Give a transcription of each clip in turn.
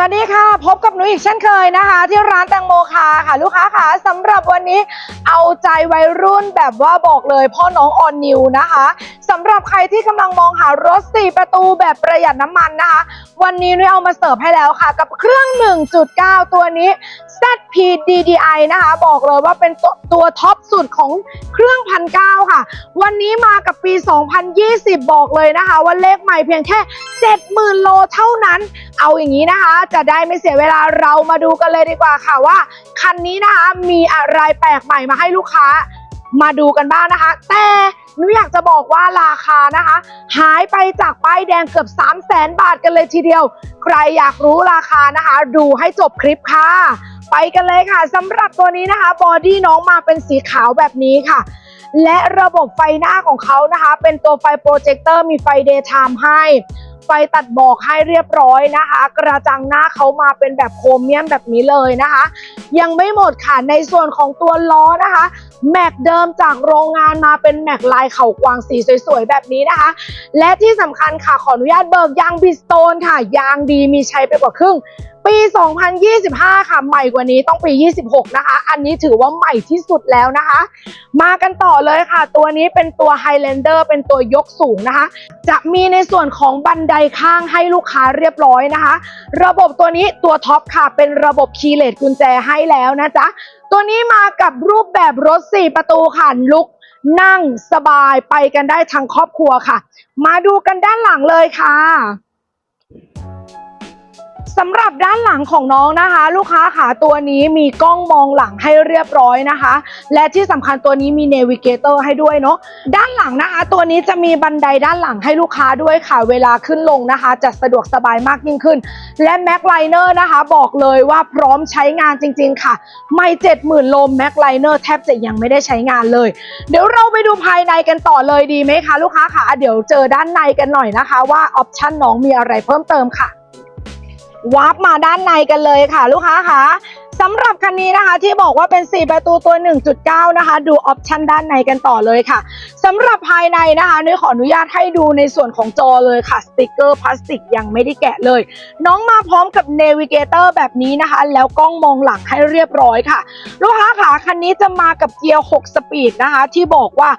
วัสดีค่ะ พบกับหนูอีกเช่นเคยนะคะ ที่ร้านแตงโมคาค่ะ ลูกค้าค่ะสำหรับวันนี้เอาใจวัยรุ่นแบบว่าบอกเลยพ่อน้องออนนิวนะคะ สำหรับใครที่กำลังมองหารถ 4 ประตูแบบประหยัดน้ำมันนะคะ วันนี้นุ้ยเอามาเสิร์ฟให้แล้วค่ะ กับเครื่อง 1.9 ตัวนี้ ZP DDI นะคะ บอกเลยว่าเป็นตัวตัวท็อปสุดของเครื่องพันเค่ะ วันนี้มากับปี 2020 บอกเลยนะคะ ว่าเลขใหม่เพียงแค่ 70,000 โลเท่านั้น เอาอย่างนี้นะคะ จะได้ไม่เสียเวลาเรามาดูกันเลยดีกว่าค่ะว่า คันนี้นะคะมีอะไรแปลกใหม่มาให้ลูกค้า มาดูกันบ้างนะคะ แต่หนูอยากจะบอกว่าราคานะคะ หายไปจากป้ายแดงเกือบ 3 0 0แสนบาทกันเลยทีเดียว ใครอยากรู้ราคานะคะ ดูให้จบคลิปค่ะ ไปกันเลยค่ะสำหรับตัวนี้นะคะ บอดี้น้องมาเป็นสีขาวแบบนี้ค่ะ และระบบไฟหน้าของเขานะคะ เป็นตัวไฟโปรเจคเตอร์มีไฟเดย์ไทม์ให้ไฟตัดหมอกให้เรียบร้อยนะคะ กระจังหน้าเขามาเป็นแบบโครเมียมแบบนี้เลยนะคะ ยังไม่หมดค่ะในส่วนของตัวล้อนะคะ แม็กเดิมจากโรงงานมาเป็นแม็กลายเข่ากวางสีสวยๆ แบบนี้นะคะ และที่สำคัญค่ะขออนุญาตเบิกยางบิสโตนค่ะ ยางดีมีใช้ไปกว่าครึ่ง ปี 2025 ค่ะ ใหม่กว่านี้ต้องปี 26 นะคะ อันนี้ถือว่าใหม่ที่สุดแล้วนะคะ มากันต่อเลยค่ะ ตัวนี้เป็นตัว Highlander เป็นตัวยกสูงนะคะ จะมีในส่วนของบันไดข้างให้ลูกค้าเรียบร้อยนะคะ ระบบตัวนี้ตัวท็อปค่ะ เป็นระบบคีย์เลสกุญแจให้แล้วนะจ๊ะ ตัวนี้มากับรูปแบบรถ 4 ประตูค่ะลุกนั่งสบายไปกันได้ทั้งครอบครัวค่ะ มาดูกันด้านหลังเลยค่ะ สำหรับด้านหลังของน้องนะคะ ลูกค้าขาตัวนี้มีกล้องมองหลังให้เรียบร้อยนะคะ และที่สำคัญตัวนี้มีเนวิเกเตอร์ให้ด้วยเนาะด้านหลังนะคะ ตัวนี้จะมีบันไดด้านหลังให้ลูกค้าด้วยค่ะ เวลาขึ้นลงนะคะ จะสะดวกสบายมากยิ่งขึ้น และแม็กไลเนอร์นะคะ บอกเลยว่าพร้อมใช้งานจริง ๆ ค่ะ ไม่70,000โลมแม็กไลเนอร์แทบจะยังไม่ได้ใช้งานเลย เดี๋ยวเราไปดูภายในกันต่อเลยดีไหมคะ ลูกค้าคะเดี๋ยวเจอด้านในกันหน่อยนะคะ ว่าออปชั่นน้องมีอะไรเพิ่มเติมค่ะ วาร์ปมาด้านในกันเลยค่ะ ลูกค้าคะ สำหรับคันนี้นะคะที่บอกว่าเป็น 4 ประตูตัว 1.9 นะคะ ดูออปชันด้านในกันต่อเลยค่ะสำหรับภายในนะคะนุ้ยขออนุญาตให้ดูในส่วนของจอเลยค่ะ สติกเกอร์พลาสติกยังไม่ได้แกะเลย น้องมาพร้อมกับเนวิเกเตอร์แบบนี้นะคะ แล้วกล้องมองหลังให้เรียบร้อยค่ะ ลูกค้าขาคันนี้จะมากับเกียร์ 6 สปีดนะคะ ที่บอกว่า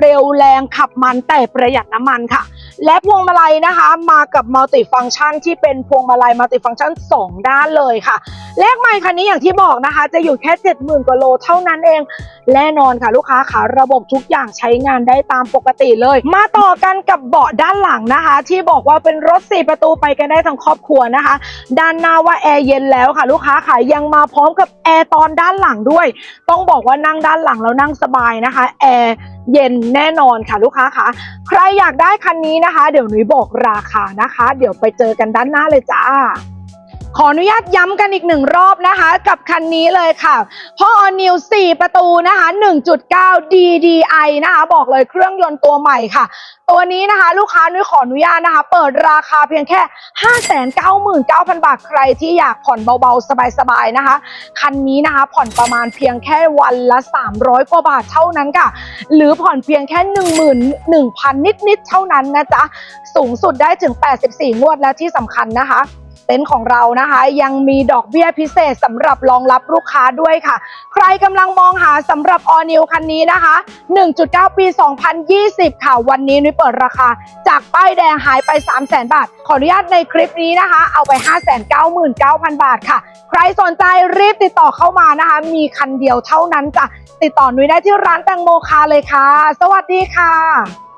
เร็วแรงขับมันแต่ประหยัดน้ำมันค่ะ และพวงมาลัยนะคะมากับมัลติฟัง c t ชันที่เป็นพวงมาลัยมัลติฟัง c t ชัน 2 ด้านเลยค่ะ เลขใหม่คันนี้อย่างที่ที่บอกนะคะ จะอยู่แค่ 70,000 กว่าโลเท่านั้นเอง แน่นอนค่ะลูกค้าขาระบบทุกอย่างใช้งานได้ตามปกติเลย มาต่อกันกับเบาะด้านหลังนะคะ ที่บอกว่าเป็นรถ 4 ประตูไปกันได้ทั้งครอบครัวนะคะ ด้านหน้าว่าแอร์เย็นแล้วค่ะ ลูกค้าขายังมาพร้อมกับแอร์ตอนด้านหลังด้วย ต้องบอกว่านั่งด้านหลังแล้วนั่งสบายนะคะแอร์เย็นแน่นอนค่ะลูกค้าคะใครอยากได้คันนี้นะคะ เดี๋ยวหนุยบอกราคานะคะ เดี๋ยวไปเจอกันด้านหน้าเลยจ้า ขออนุญาตย้ำกันอีกหนึ่งรอบนะคะ กับคันนี้เลยค่ะพ่อนิว 4 ประตูนะคะ 1.9 DDI นะคะบอกเลยเครื่องยนต์ตัวใหม่ค่ะ ตัวนี้นะคะ ลูกค้านุ้ยขออนุญาตนะคะ เปิดราคาเพียงแค่ 599,000 บาทใครที่อยากผ่อนเบาๆ สบายๆนะคะ คันนี้นะคะ ผ่อนประมาณเพียงแค่วันละ 300 กว่าบาทเท่านั้นค่ะ หรือผ่อนเพียงแค่ 11,000 นิดๆเท่านั้นนะจ๊ะสูงสุดได้ถึง 84 งวดและที่สำคัญนะคะ เต็นท์ของเรานะคะ ยังมีดอกเบี้ยพิเศษสำหรับรองรับลูกค้าด้วยค่ะ ใครกำลังมองหาสำหรับ All New คันนี้นะคะ 1.9 ปี 2020 ค่ะ วันนี้นุ้ยเปิดราคา จากป้ายแดงหายไป 300,000บาท ขออนุญาตในคลิปนี้นะคะ เอาไป 599,000 บาทค่ะ ใครสนใจรีบติดต่อเข้ามานะคะ มีคันเดียวเท่านั้นจ้ะติดต่อนุ้ยได้ที่ร้านแตงโมคาเลยค่ะ สวัสดีค่ะ